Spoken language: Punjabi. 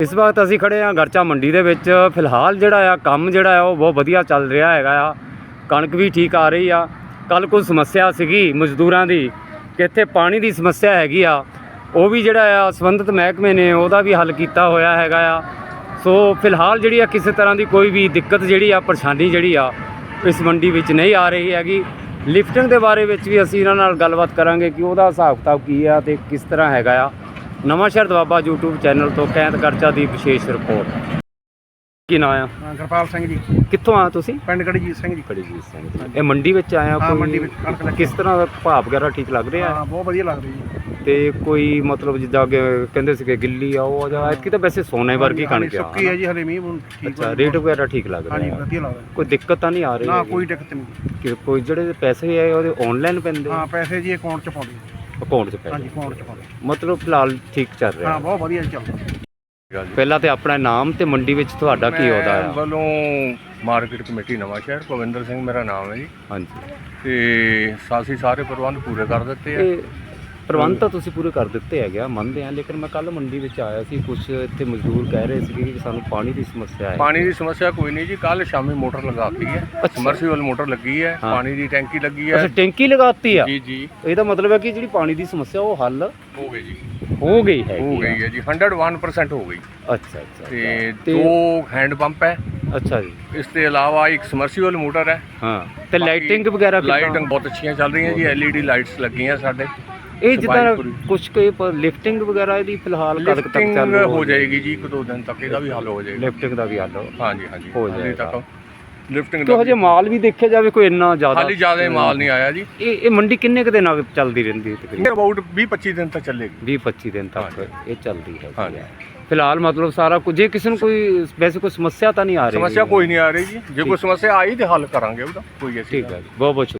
ਇਸ ਵਕਤ ਅਸੀਂ ਖੜੇ ਹਾਂ ਗਰਚਾ ਮੰਡੀ ਦੇ ਵਿੱਚ। ਫਿਲਹਾਲ ਜਿਹੜਾ ਆ, ਕੰਮ ਜਿਹੜਾ ਆ, ਉਹ ਬਹੁਤ ਵਧੀਆ ਚੱਲ ਰਿਹਾ ਹੈਗਾ ਆ। ਕਣਕ ਵੀ ਠੀਕ ਆ ਰਹੀ ਆ। ਕੱਲ ਕੋਈ ਸਮੱਸਿਆ ਸੀਗੀ ਮਜ਼ਦੂਰਾਂ ਦੀ, ਕਿ ਇੱਥੇ ਪਾਣੀ ਦੀ ਸਮੱਸਿਆ ਹੈਗੀ ਆ। ਉਹ ਵੀ ਜਿਹੜਾ ਆ, ਸੰਬੰਧਿਤ ਮਹਿਕਮੇ ਨੇ ਉਹਦਾ ਵੀ ਹੱਲ ਕੀਤਾ ਹੋਇਆ ਹੈਗਾ ਆ। ਸੋ ਫਿਲਹਾਲ ਜਿਹੜੀ ਆ, ਕਿਸੇ ਤਰ੍ਹਾਂ ਦੀ ਕੋਈ ਵੀ ਦਿੱਕਤ ਜਿਹੜੀ ਆ, ਪਰੇਸ਼ਾਨੀ ਜਿਹੜੀ ਆ, ਇਸ ਮੰਡੀ ਵਿੱਚ ਨਹੀਂ ਆ ਰਹੀ ਹੈਗੀ। ਲਿਫਟਿੰਗ ਦੇ ਬਾਰੇ ਵਿੱਚ ਵੀ ਅਸੀਂ ਇਹਨਾਂ ਨਾਲ ਗੱਲਬਾਤ ਕਰਾਂਗੇ ਕਿ ਉਹਦਾ ਹਿਸਾਬ ਕਿਤਾਬ ਕੀ ਆ ਤੇ ਕਿਸ ਤਰ੍ਹਾਂ ਹੈਗਾ ਆ। ਨਵਾਂ ਸ਼ਹਿਰ ਦਵਾਬਾ YouTube ਚੈਨਲ ਤੋਂ ਕੈਂਤ ਕਰਚਾ ਦੀ ਵਿਸ਼ੇਸ਼ ਰਿਪੋਰਟ। ਕੀ ਨਾਂ ਆ? ਹਾਂ, ਸਿੰਘ ਜੀ। ਕਿੱਥੋਂ ਆ ਤੁਸੀਂ? ਪਿੰਡ ਗੜੀਜੀਤ ਸਿੰਘ ਜੀ। ਖੜੀਜੀਤ ਸਿੰਘ ਜੀ। ਇਹ ਮੰਡੀ ਵਿੱਚ ਆਇਆ ਹਾਂ, ਕੋਈ? ਮੰਡੀ ਵਿੱਚ ਕਣਕ ਲੱਗੀ। ਕਿਸ ਤਰ੍ਹਾਂ ਦਾ ਭਾਅ ਵਗੈਰਾ ਠੀਕ ਲੱਗ ਰਿਹਾ? ਹਾਂ ਬਹੁਤ ਵਧੀਆ ਲੱਗਦੀ ਜੀ। ਤੇ ਕੋਈ ਮਤਲਬ ਜਿੱਦਾਂ ਕਿ ਕਹਿੰਦੇ ਸੀਗੇ ਗਿੱਲੀ ਆ ਉਹ ਆ ਜਾਂ ਐਤਕੀ ਤਾਂ ਵੈਸੇ ਸੋਨੇ ਵਰਗੀ ਹਾਂਜੀ, ਕਣਕ ਆ ਸੁੱਕੀ ਹੈ ਜੀ ਹਲੇ ਮੀਂਹ ਹੁਣ ਠੀਕ ਅੱਛਾ ਹੋਇਆ। ਰੇਟ ਵਗੈਰਾ ਠੀਕ ਲੱਗ ਹਾਂਜੀ ਰਿਹਾ ਵਧੀਆ ਲੱਗਦਾ ਕੋਈ ਦਿੱਕਤ ਤਾਂ ਨਹੀਂ ਆ ਰਹੀ ਨਾ ਹੈਗੀ? ਕੋਈ ਦਿੱਕਤ ਨਹੀਂ। ਕਿ ਕੋਈ ਜਿਹੜੇ ਪੈਸੇ ਆ ਉਹਦੇ ਆਨਲਾਈਨ ਪੈਂਦੇ ਹਾਂ ਪੈਸੇ ਜੀ ਅਕਾਊਂਟ ਚ ਪਾਉਂਦੇ ਅਕਾਊਂਟ 'ਚ ਹਾਂਜੀ ਪੈਂਦੇ ਅਕਾਊਂਟ ਚ ਪਾਉਂਦੇ ਮਤਲਬ ਫਿਲਹਾਲ ਠੀਕ ਚੱਲ ਰਿਹਾ। ਹਾਂ ਬਹੁਤ ਵਧੀਆ ਚੱਲਦਾ ਪਹਿਲਾਂ ਤੇ ਆਪਣਾ ਨਾਮ ਤੇ ਮੰਡੀ ਵਿੱਚ ਤੁਹਾਡਾ ਕੀ ਉਹਦਾ ਮੈਂ ਆ? ਵੱਲੋਂ ਮਾਰਕੀਟ ਕਮੇਟੀ ਨਵਾਂ ਸ਼ਹਿਰ ਭਵਿੰਦਰ ਸਿੰਘ ਮੇਰਾ ਨਾਮ ਹੈ ਜੀ। ਹਾਂਜੀ। ਤੇ ਸਾਸੀ ਸਾਰੇ ਪ੍ਰਬੰਧ ਪੂਰੇ ਕਰ ਦਿੱਤੇ ਆ। ਇਹ ਪ੍ਰਬੰਧ ਤਾਂ ਤੁਸੀਂ ਪੂਰੇ ਕਰ ਦਿੱਤੇ ਹੈਗੇ ਆ ਮੰਨਦੇ ਆ ਲੇਕਿਨ ਮੈਂ ਕੱਲ ਮੰਡੀ ਵਿੱਚ ਆਇਆ ਸੀ ਕੁਝ ਇੱਥੇ ਮਜ਼ਦੂਰ ਕਹਿ ਰਹੇ ਸੀਗੇ ਕਿ ਸਾਨੂੰ ਪਾਣੀ ਦੀ ਸਮੱਸਿਆ ਹੈ। ਪਾਣੀ ਦੀ ਸਮੱਸਿਆ ਕੋਈ ਨਹੀਂ ਜੀ ਕੱਲ ਸ਼ਾਮੀ ਮੋਟਰ ਲਗਾਤੀ ਹੈ ਸਮਰਸੀਬਲ ਮੋਟਰ ਲੱਗੀ ਹੈ। ਪਾਣੀ ਦੀ ਟੈਂਕੀ ਲੱਗੀ ਅੱਛਾ ਹੈ ਟੈਂਕੀ ਲਗਾਤੀ ਆ? ਜੀ ਜੀ। ਇਹਦਾ ਮਤਲਬ ਹੈ ਕਿ ਜਿਹੜੀ ਪਾਣੀ ਦੀ ਸਮੱਸਿਆ ਉਹ ਹੱਲ ਹੋ ਗਈ ਜੀ। ਹੋ ਗਈ ਹੈ ਹੋ ਗਈ ਹੈ ਜੀ 101% ਹੋ ਗਈ। ਅੱਛਾ ਅੱਛਾ ਤੇ ਦੋ ਹੈਂਡ ਪੰਪ ਹੈ। ਅੱਛਾ ਜੀ। ਇਸ ਤੋਂ ਇਲਾਵਾ ਇੱਕ ਸਮਰਸੀਬਲ ਮੋਟਰ ਹੈ। ਹਾਂ ਤੇ ਲਾਈਟਿੰਗ ਵਗੈਰਾ? ਲਾਈਟਿੰਗ ਬਹੁਤ ਅੱਛੀਆਂ ਚੱਲ ਰਹੀਆਂ ਜੀ LED ਲਾਈਟਸ ਲੱਗੀਆਂ ਸਾਡੇ। ਇਹ ਜਿੱਦਾਂ ਸਫ਼ਾਈ ਪੂਰੀ। ਕੁਝ ਕੋਈ ਲਿਫਟਿੰਗ ਵਗੈਰਾ ਇਹਦੀ ਫਿਲਹਾਲ ਕਦ ਕੁ ਤੱਕ ਲਿਫਟਿੰਗ ਚੱਲ ਹੋ ਜਾਏਗੀ ਜੀ ਇੱਕ ਦੋ ਦਿਨ ਤੱਕ ਇਹਦਾ ਵੀ ਹੱਲ ਹੋ ਜਾਏਗਾ। ਲਿਫਟਿੰਗ ਦਾ ਵੀ ਹੱਲ ਹੋ ਹਾਂਜੀ ਹਾਂਜੀ। ਹੋ ਹਾਲੇ ਜਾਏਗਾ। ਤੱਕ। ਲਿਫਟਿੰਗ ਕਿਉਂ ਹਜੇ ਮਾਲ ਵੀ ਦੇਖਿਆ ਜਾਵੇ ਕੋਈ ਇੰਨਾ ਜ਼ਿਆਦਾ? ਹਾਲੀ ਜ਼ਿਆਦਾ ਮਾਲ ਨਹੀਂ ਆਇਆ ਜੀ। ਇਹ ਇਹ ਮੰਡੀ ਕਿੰਨੇ ਕੁ ਦਿਨਾਂ ਚੱਲਦੀ ਰਹਿੰਦੀ ਹੈ ਤਕਰੀਬਨ ਅਬਾਊਟ 20 25 ਦਿਨ ਤੱਕ ਚੱਲੇਗੀ। 20 25 ਦਿਨ ਤੱਕ ਇਹ ਚੱਲਦੀ ਹੈ ਹਾਂਜੀ। ਫਿਲਹਾਲ ਮਤਲਬ ਸਾਰਾ ਕੁਝ ਜੇ ਕਿਸੇ ਨੂੰ ਕੋਈ ਵੈਸੇ ਕੋਈ ਸਮੱਸਿਆ ਤਾਂ ਨਹੀਂ ਆ ਰਹੀ ਸਮੱਸਿਆ ਕੋਈ ਨਹੀਂ ਆ ਰਹੀ ਜੀ। ਜੇ ਕੋਈ ਸਮੱਸਿਆ ਆਈ ਤੇ ਹੱਲ ਕਰਾਂਗੇ ਉਹਦਾ। ਕੋਈ ਐਸੀ ਠੀਕ ਹੈ ਜੀ। ਬਹੁਤ ਬਹੁਤ ਸ਼ੁਕਰੀਆ।